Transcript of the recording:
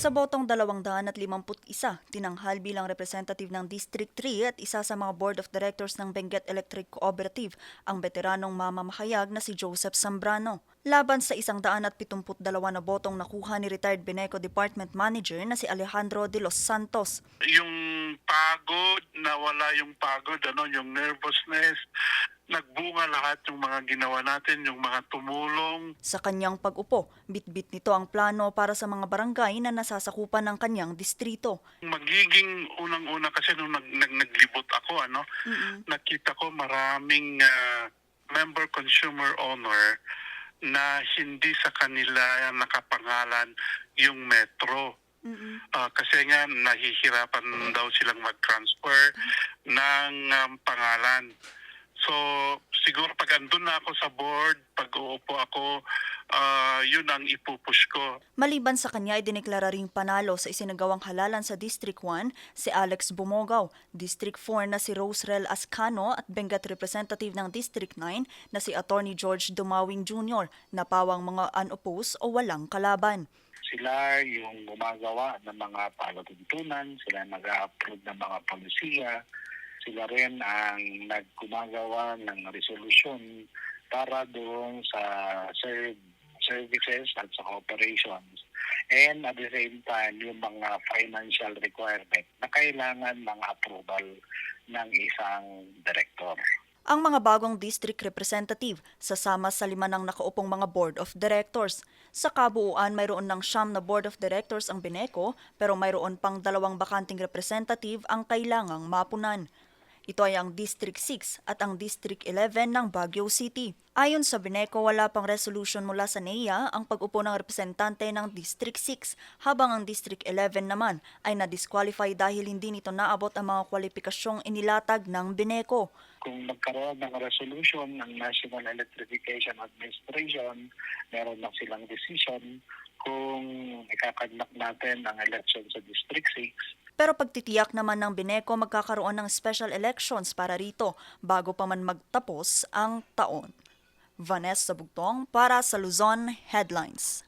Sa botong 251, tinanghal bilang representative ng District 3 at isa sa mga board of directors ng Benguet Electric Cooperative ang veteranong mamamahayag na si Joseph Zambrano. Laban sa 172 na botong nakuha ni retired Beneco Department Manager na si Alejandro de los Santos. yung pagod, nawala yung pagod, ano, yung nervousness, nagbunga lahat yung mga ginawa natin, yung mga tumulong. Sa kanyang pag-upo, bitbit nito ang plano para sa mga barangay na nasasakupan ng kanyang distrito. Magiging unang-una kasi nung nag, nag, naglibot ako, ano, nakita ko maraming ah, member consumer owner na hindi sa kanila nakapangalan yung metro. Ah, kasi nga nahihirapan daw silang mag-transfer ng um, pangalan. So, siguro pag andun na ako sa board, pag uupo ako, ah, yun ang ipupush ko. Maliban sa kanya ay dineklara ring panalo sa isinagawang halalan sa District 1 si Alex Bumogaw, District 4 na si Rosrel Ascano at Benguet Representative ng District 9 na si Attorney George Dumawing Jr. na pawang mga unopposed o walang kalaban. sila yung gumagawa ng mga palatuntunan, sila nag-approve ng mga polisiya, sila rin ang naggumagawa ng resolusyon para doon sa serv- services at sa operations. And at the same time, yung mga financial requirement na kailangan ng approval ng isang director. Ang mga bagong district representative sasama sa lima ng nakaupong mga board of directors. Sa kabuuan, mayroon ng siyam na board of directors ang Bineco pero mayroon pang dalawang bakanting representative ang kailangang mapunan. Ito ay ang District 6 at ang District 11 ng Baguio City. Ayon sa Bineco, wala pang resolution mula sa NEA ang pag-upo ng representante ng District 6 habang ang District 11 naman ay na-disqualify dahil hindi nito naabot ang mga kwalipikasyong inilatag ng Bineco. kung magkaroon ng resolution ng National Electrification Administration, meron na silang decision kung ikakanak natin ang election sa District 6 Pero pagtitiyak naman ng Bineco magkakaroon ng special elections para rito bago pa man magtapos ang taon. Vanessa Bugtong para sa Luzon Headlines.